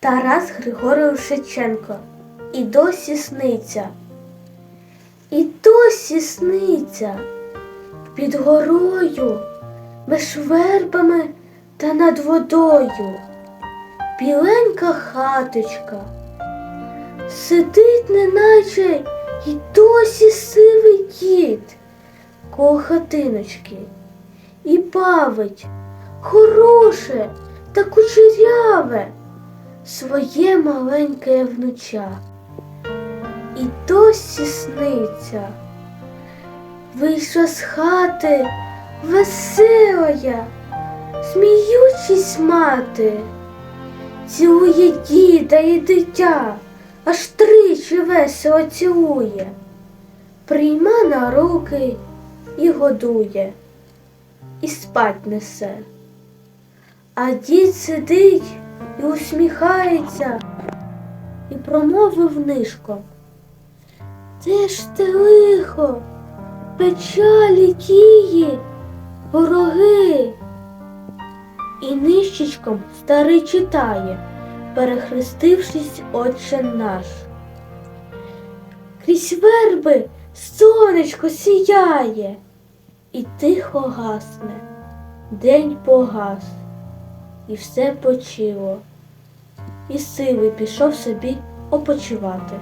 Тарас Григорович Шевченко. І досі сниться. І досі сниться під горою, між вербами та над водою. Біленька хаточка. Сидить, неначе й досі сивий дід коло хатиночки і бавить хороше та кучеряве своє маленьке внуча. І досі сниться. Вийшла з хати веселая, сміючись мати, цілує діда і дитя, аж тричі весело цілує, прийма на руки і годує, і спать несе. А дід сидить і усміхається, і промовив нишком. Де ж ти лихо, печалі тії, вороги. І нищечком старий читає, перехрестившись, отче наш. Крізь верби сонечко сіяє, і тихо гасне, день погас, і все почило, і сивий пішов собі опочивати.